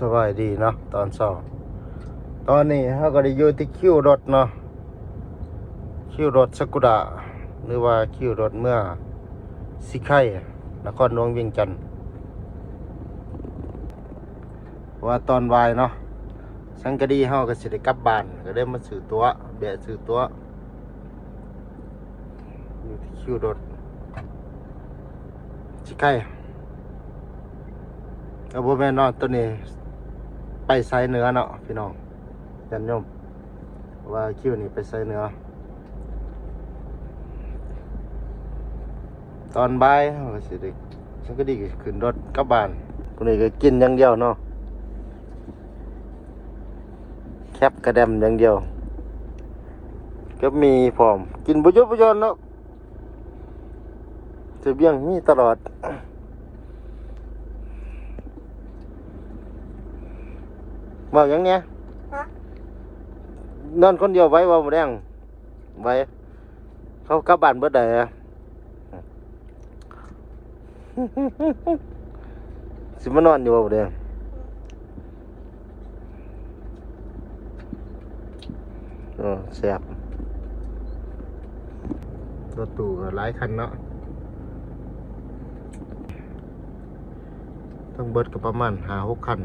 สบายดีเนาะตอนเช้าตอนนี้เขาก็ได้อยู่ที่คิวรถเนาะคิวรถสกุดะหรือว่าคิวรถเมื่อสิไข่นครหลวงเวียงจันทน์ว่าตอนวายเนาะสังกะดีเฮาก็สิได้กลับบ้านก็ได้มาซื้อตัวแบะซื้อตัวอยู่ที่คิวรถสิไข่เอาบ่แม่นเนาะตัวนี้ ไปไซเนื้อเนาะพี่น้องยันยมว่าคิวนี่ไปไซเนื้อ ตอนบ่ายเราก็สิได้ฉันก็ดีขึ้นรถกลับบ้านคนนี้ก็กินอย่างเดียวเนาะแคบกระเดมอย่างเดียว ก็มีพร้อมกินบุยุบุยนเนาะจะเบียงมีตลอด เมาอย่างเนี้ยฮะ นอนคนเดียวไว้ว่าหมดแดงไว้ เขากลับบ้านเบิดได้อะ สิมานอนอยู่ว่าหมดแดงเออแซ่บรถตู้ก็หลายคันเนาะต้องเบิดก็ประมาณห้าหกคัน